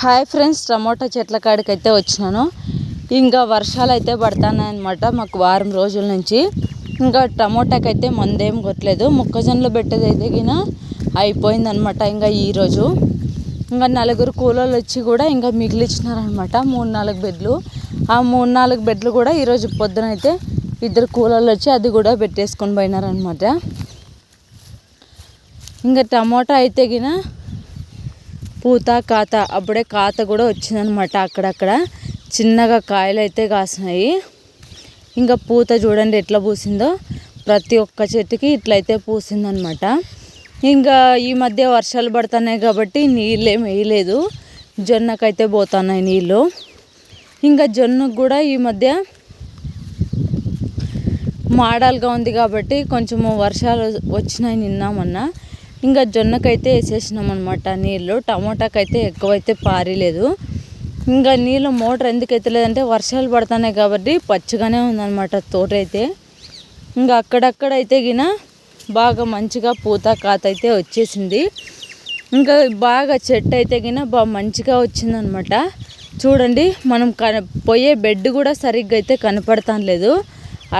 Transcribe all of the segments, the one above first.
Hi friends tomato చెట్ల కాడికి అయితే వచ్చినాను. ఇంకా వర్షాలు అయితే పడుతున్నాయన్నమాట మాకు వారం రోజుల నుంచి. ఇంకా టమోటాకి అయితే మందేం కొట్టలేదు. మొక్కజొన్నలు పెట్టేది అయితే గిన అయిపోయిందనమాట ఇంకా ఈరోజు ఇంకా నలుగురు కూలోళ్ళు వచ్చి కూడా ఇంకా మిగిలిచ్చినారనమాట మూడు నాలుగు బెడ్లు. ఆ మూడు నాలుగు బెడ్లు కూడా ఈరోజు పొద్దున అయితే ఇద్దరు కూలోళ్ళు వచ్చి అది కూడా పెట్టేసుకొని పోయినారనమాట ఇంకా టమోటా అయితే గిన పూత కాత అప్పుడే కాత కూడా వచ్చిందనమాట అక్కడక్కడ. చిన్నగా కాయలు అయితే కాసినాయి. ఇంకా పూత చూడండి ఎట్లా పూసిందో. ప్రతి ఒక్క చెట్టుకి ఇట్లయితే పూసిందనమాట ఇంకా ఈ మధ్య వర్షాలు పడుతున్నాయి కాబట్టి నీళ్ళు వేయలేదు జొన్నకైతే పోతున్నాయి నీళ్ళు. ఇంకా జొన్నకు కూడా ఈ మధ్య మాడాలుగా ఉంది కాబట్టి కొంచెము వర్షాలు వచ్చినాయి నిన్నామన్నా ఇంకా జొన్నకైతే వేసేసినాం అనమాట నీళ్ళు. టమోటాకైతే ఎక్కువైతే పారిలేదు. ఇంకా నీళ్ళు మోటార్ ఎందుకు ఎత్తలేదంటే వర్షాలు పడుతున్నాయి కాబట్టి పచ్చగానే ఉందన్నమాట తోట అయితే ఇంకా అక్కడక్కడ అయితే గిన బాగా మంచిగా పూత కాత అయితే వచ్చేసింది. ఇంకా బాగా చెట్టు అయితే గిన బాగా మంచిగా వచ్చిందనమాట చూడండి మనం కన పోయే బెడ్ కూడా సరిగ్గా అయితే కనపడతాం లేదు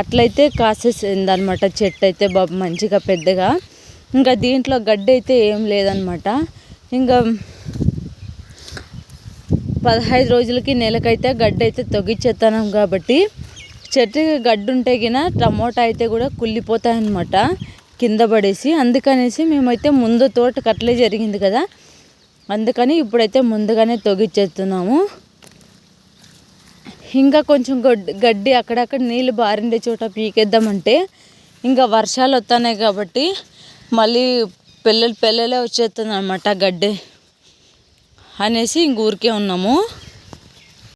అట్లయితే కాసేసింది అనమాట చెట్టు అయితే బాగా మంచిగా పెద్దగా. ఇంకా దీంట్లో గడ్డి అయితే ఏం లేదనమాట ఇంకా పదహైదు రోజులకి నెలకైతే గడ్డి అయితే తొగిచ్చేస్తాను కాబట్టి చెట్టుకి గడ్డి ఉంటే గిన టమోటా అయితే కూడా కుళ్ళిపోతాయన్నమాట కింద పడేసి. అందుకనేసి మేమైతే ముందు తోట కట్టలే జరిగింది కదా. అందుకని ఇప్పుడైతే ముందుగానే తొగిచ్చేస్తున్నాము ఇంకా కొంచెం గడ్డి గడ్డి అక్కడక్కడ నీళ్ళు బారిండే చోట పీకేద్దామంటే ఇంకా వర్షాలు వస్తున్నాయి కాబట్టి మళ్ళీ పెళ్ళి పెళ్ళలే వచ్చేస్తుంది అనమాట గడ్డి అనేసి ఇంక ఊరికే ఉన్నాము.